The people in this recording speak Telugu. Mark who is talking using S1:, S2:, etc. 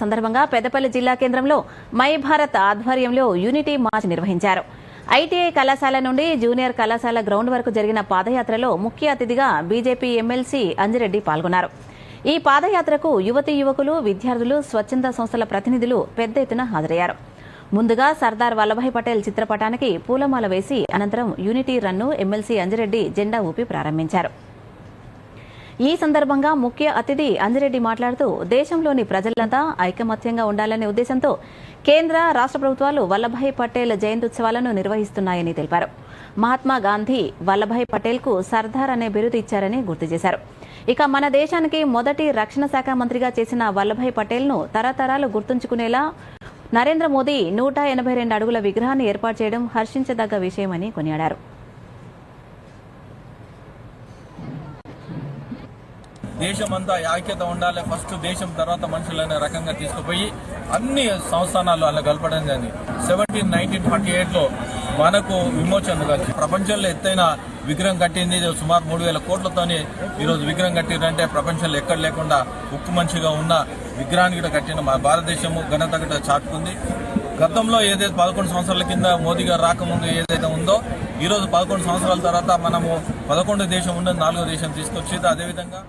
S1: సందర్భంగా పెద్దపల్లి జిల్లా కేంద్రంలో మై భారత్ ఆధ్వర్యంలో యూనిటీ మార్చ్ నిర్వహించారు. ఐటీఐ కళాశాల నుండి జూనియర్ కళాశాల గ్రౌండ్ వరకు జరిగిన పాదయాత్రలో ముఖ్య అతిథిగా బీజేపీ ఎమ్మెల్సీ అంజిరెడ్డి పాల్గొన్నారు. ఈ పాదయాత్రకు యువతి యువకులు విద్యార్థులు స్వచ్ఛంద సంస్థల ప్రతినిధులు పెద్ద ఎత్తున హాజరయ్యారు. ముందుగా సర్దార్ వల్లభాయ్ పటేల్ చిత్రపటానికి పూలమాల వేసి అనంతరం యూనిటీ రన్ను ఎమ్మెల్సీ అంజిరెడ్డి జెండా ఊపి ప్రారంభించారు. ఈ సందర్భంగా ముఖ్య అతిథి అంజిరెడ్డి మాట్లాడుతూ దేశంలోని ప్రజలంతా ఐకమత్యంగా ఉండాలనే ఉద్దేశంతో కేంద్ర రాష్ట్ర ప్రభుత్వాలు వల్లభాయ్ పటేల్ జయంత్యుత్సవాలను నిర్వహిస్తున్నాయని తెలిపారు. మహాత్మా గాంధీ వల్లభాయ్ పటేల్కు సర్దార్ అనే బిరుదు ఇచ్చారని గుర్తు చేశారు. ఇక మన దేశానికి మొదటి రక్షణ శాఖ మంత్రిగా చేసిన వల్లభాయ్ పటేల్ను తరతరాలు గుర్తుంచుకునేలా నరేంద్ర మోదీ నూట ఎనభై రెండు అడుగుల విగ్రహాన్ని ఏర్పాటు చేయడం హర్షించదగ్గ విషయమని కొనియాడారు.
S2: దేశం అంతా ఐక్యత ఉండాలి. ఫస్ట్ దేశం తర్వాత మనుషులు అనే రకంగా తీసుకుపోయి అన్ని సంస్థానాలు అలా కలపడం జరిగింది. సెవెంటీన్ నైన్టీన్ ఫార్టీ ఎయిట్లో మనకు విమోచన ప్రపంచంలో ఎత్తైన విగ్రహం కట్టింది. సుమారు మూడు వేల కోట్లతోనే ఈరోజు విగ్రహం కట్టిందంటే ప్రపంచంలో ఎక్కడ లేకుండా ఉక్కు మనిషిగా ఉన్న విగ్రహాన్ని కూడా కట్టిన మన భారతదేశము ఘనత కూడా చాటుకుంది. గతంలో ఏదైతే పదకొండు సంవత్సరాల కింద మోదీ గారు రాకముందు ఏదైతే ఉందో ఈరోజు పదకొండు సంవత్సరాల తర్వాత మనము పదకొండు దేశం ఉన్నది నాలుగో దేశం తీసుకొచ్చేది. అదేవిధంగా